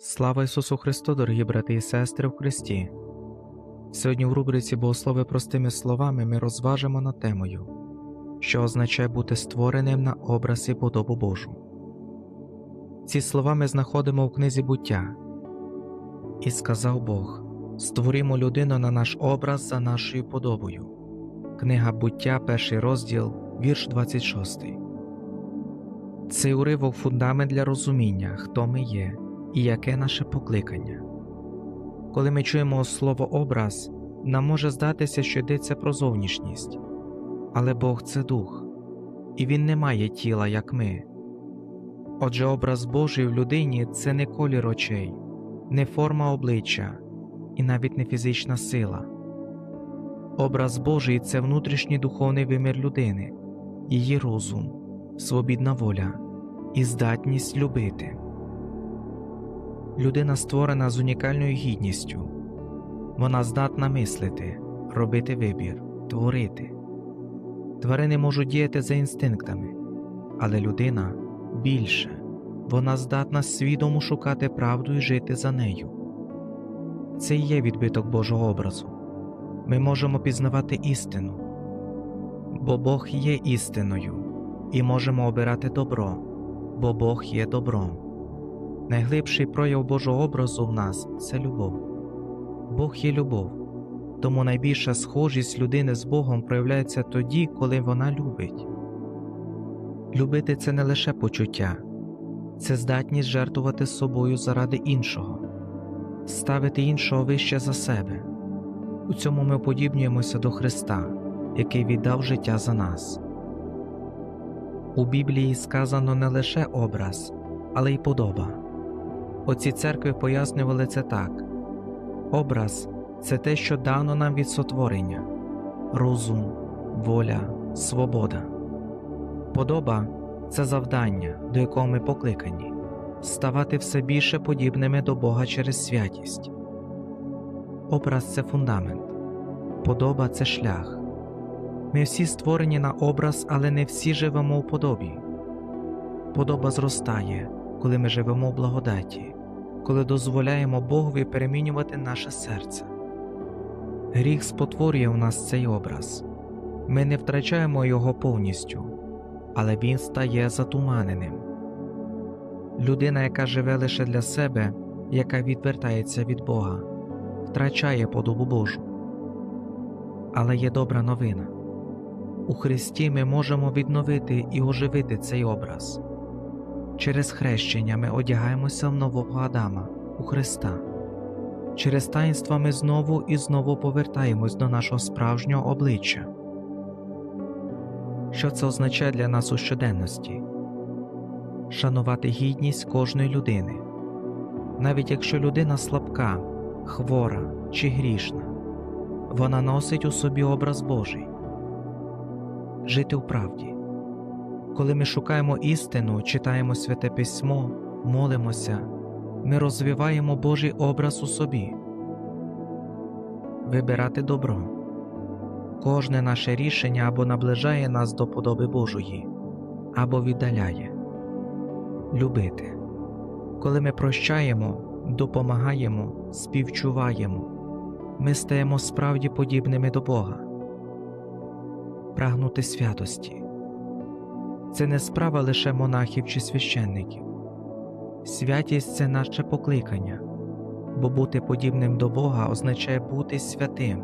Слава Ісусу Христу, дорогі брати і сестри в Христі! Сьогодні в рубриці Богослови простими словами ми розважимо над темою, що означає бути створеним на образ і подобу Божу. Ці слова ми знаходимо в книзі буття. І сказав Бог: Створімо людину на наш образ за нашою подобою. Книга буття, перший розділ, вірш 26. Цей уривок фундамент для розуміння, хто ми є і яке наше покликання. Коли ми чуємо слово образ, нам може здатися, що йдеться про зовнішність, але Бог це дух, і Він не має тіла, як ми. Отже, образ Божий в людині це не колір очей, не форма обличчя і навіть не фізична сила. Образ Божий це внутрішній духовний вимір людини, її розум, свобідна воля і здатність любити. Людина створена з унікальною гідністю. Вона здатна мислити, робити вибір, творити. Тварини можуть діяти за інстинктами, але людина більше, вона здатна свідомо шукати правду і жити за нею. Це і є відбиток Божого образу. Ми можемо пізнавати істину, бо Бог є істиною, і можемо обирати добро, бо Бог є добром. Найглибший прояв Божого образу в нас це любов. Бог є любов, тому найбільша схожість людини з Богом проявляється тоді, коли вона любить. Любити це не лише почуття, це здатність жертвувати собою заради іншого, ставити іншого вище за себе. У цьому ми подібнюємося до Христа, який віддав життя за нас. У Біблії сказано не лише образ, але й подоба. Оці церкви пояснювали це так образ це те, що дано нам від сотворення, розум, воля, свобода. Подоба це завдання, до якого ми покликані, ставати все більше подібними до Бога через святість. Образ це фундамент, подоба це шлях. Ми всі створені на образ, але не всі живемо у подобі. Подоба зростає, коли ми живемо в благодаті, коли дозволяємо Богові перемінювати наше серце. Гріх спотворює в нас цей образ. Ми не втрачаємо його повністю, але він стає затуманеним. Людина, яка живе лише для себе, яка відвертається від Бога, втрачає подобу Божу. Але є добра новина у Христі ми можемо відновити і оживити цей образ. Через хрещення ми одягаємося в нового Адама у Христа. Через таїнства ми знову і знову повертаємось до нашого справжнього обличчя. Що це означає для нас у щоденності? Шанувати гідність кожної людини, навіть якщо людина слабка, хвора чи грішна, вона носить у собі образ Божий. Жити в правді. Коли ми шукаємо істину, читаємо святе письмо, молимося, ми розвиваємо Божий образ у собі. Вибирати добро. Кожне наше рішення або наближає нас до подоби Божої, або віддаляє. Любити. Коли ми прощаємо, допомагаємо, співчуваємо, ми стаємо справді подібними до Бога. Прагнути святості. Це не справа лише монахів чи священників. Святість це наше покликання, бо бути подібним до Бога означає бути святим.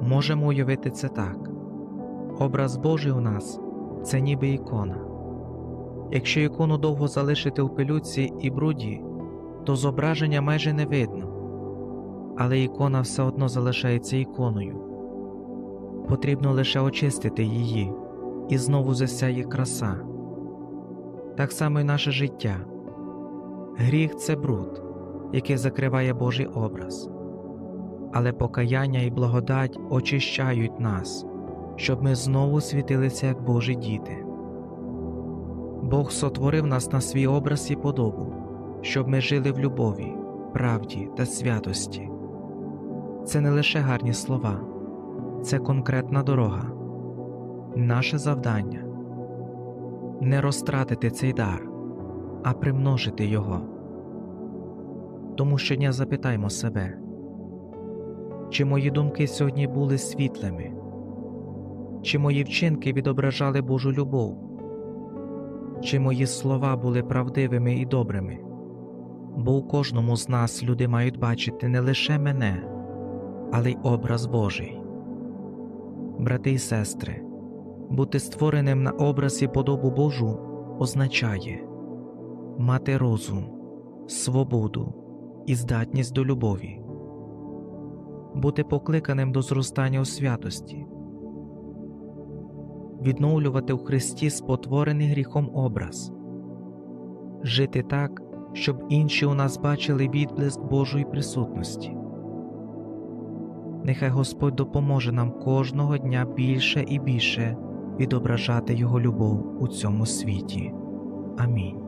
Можемо уявити це так образ Божий у нас це ніби ікона. Якщо ікону довго залишити у пилюці і бруді, то зображення майже не видно, але ікона все одно залишається іконою. Потрібно лише очистити її і знову засяє краса. Так само й наше життя. Гріх це бруд, який закриває Божий образ, але покаяння і благодать очищають нас, щоб ми знову світилися як Божі діти. Бог сотворив нас на свій образ і подобу, щоб ми жили в любові, правді та святості. Це не лише гарні слова, це конкретна дорога. Наше завдання не розтратити цей дар, а примножити його. Тому щодня запитаймо себе, чи мої думки сьогодні були світлими, чи мої вчинки відображали Божу любов, чи мої слова були правдивими і добрими. Бо у кожному з нас люди мають бачити не лише мене, але й образ Божий. Брати і сестри, бути створеним на образ і подобу Божу означає мати розум, свободу і здатність до любові, бути покликаним до зростання у святості, відновлювати у Христі спотворений гріхом образ, жити так, щоб інші у нас бачили відблиск Божої присутності. Нехай Господь допоможе нам кожного дня більше і більше відображати Його любов у цьому світі. Амінь.